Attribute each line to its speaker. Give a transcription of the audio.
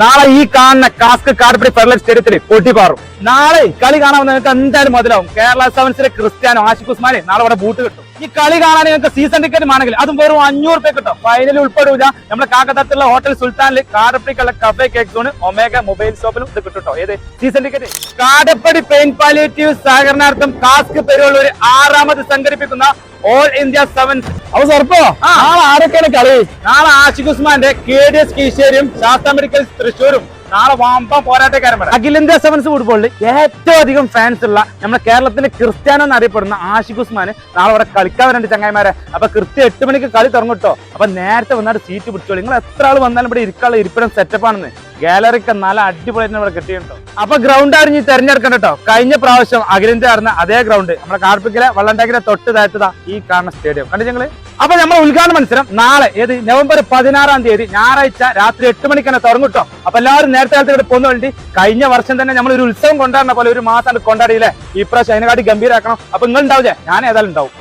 Speaker 1: നാളെ ഈ കാണുന്ന കാസ്ക് കാർപ്പടി ഫെഡറൽ സ്റ്റേഡിയത്തിൽ പൊട്ടിപ്പാറും നാളെ കളി കാണാൻ നിങ്ങൾക്ക് എന്തായാലും മുതലാവും. കേരള സെവൻസിലെ ക്രിസ്ത്യാനോ ആഷിഖ് ഉസ്മാനെ നാളെ ഇവിടെ ബൂട്ട് കിട്ടും. ഈ കളി കാണാൻ നിങ്ങൾക്ക് സീസൺ ടിക്കറ്റ് ആണെങ്കിൽ അതും വെറും അഞ്ഞൂറ് രൂപ കിട്ടും. ഫൈനലിൽ ഉൾപ്പെടില്ല നമ്മുടെ കാക്കത്തുള്ള ഹോട്ടൽ സുൽത്താനിൽ കാടപ്പടിക്കുള്ള cafe cake zone Omega mobile ഷോപ്പിലും ഇത് കിട്ടും ഏത്? Season ticket Kadappadi pain palliative സഹകരണാർത്ഥം കാസ്ക് പെരുവള്ളൂർ ആറാമത് സംഘടിപ്പിക്കുന്ന ഓൾ ഇന്ത്യ സെവൻസ്
Speaker 2: അപ്പൊ സർപ്പോ നാളെ ആരൊക്കെയാണ് കളി?
Speaker 1: നാളെ ആഷിഖ് ഉസ്മാന്റെ കെ ഡി എസ് കീശേരിയും ശാസ്ത്ര മെഡിക്കൽ തൃശ്ശൂരും. നാളെ വാമ്പം പോരാട്ടക്കാരൻ അഖിലേന്ത്യാ സെവൻസ് ഫുട്ബോളിൽ ഏറ്റവും അധികം ഫാൻസ് ഉള്ള നമ്മുടെ കേരളത്തിലെ ക്രിസ്ത്യാനോ എന്നറിയപ്പെടുന്ന ആഷിഖ് ഉസ്മാൻ നാളെ അവിടെ കളിക്കാൻ വരണ്ട് ചങ്ങായിമാരെ. അപ്പൊ കൃത്യം എട്ട് മണിക്ക് കളി തുടങ്ങും കേട്ടോ. അപ്പൊ നേരത്തെ വന്നിട്ട് സീറ്റ് പിടിച്ചോളൂ. നിങ്ങൾ എത്ര ആൾ വന്നാലും ഇവിടെ ഇരിക്കാനുള്ള ഇരിപ്പിടം സെറ്റപ്പ് ആണെന്ന്. ഗാലറിക്ക് നല്ല അടിപൊളിയായിട്ട് ഇവിടെ കിട്ടിയിട്ടുണ്ടോ. അപ്പൊ ഗ്രൗണ്ട് അറിഞ്ഞ് തെരഞ്ഞെടുക്കണം കേട്ടോ. കഴിഞ്ഞ പ്രാവശ്യം അഖിലേന്ത്യ ആയിരുന്ന അതേ ഗ്രൗണ്ട് നമ്മുടെ കാർപ്പിക്കലെ വള്ളണ്ടാക്കിലെ തൊട്ട് താഴ്ത്തതാ ഈ കാണുന്ന സ്റ്റേഡിയം കണ്ടു ഞങ്ങൾ? അപ്പൊ നമ്മൾ ഉദ്ഘാടന മത്സരം നാളെ ഏത് നവംബർ പതിനാറാം തീയതി ഞായറാഴ്ച രാത്രി എട്ട് മണിക്ക് തന്നെ തുടങ്ങും അപ്പൊ എല്ലാവരും നേരത്തെ കാലത്ത് ഇവിടെ പോകുന്ന വേണ്ടി കഴിഞ്ഞ വർഷം തന്നെ നമ്മൾ ഒരു ഉത്സവം കൊണ്ടാടുന്ന പോലെ ഒരു മാസം കൊണ്ടാടിയില്ലേ ഈ പ്രാവശ്യം അതിനെക്കാട്ടി ഗംഭീരാക്കണം. അപ്പൊ നിങ്ങൾ ഉണ്ടാവില്ലേ ഞാൻ ഏതായാലും ഉണ്ടാവും.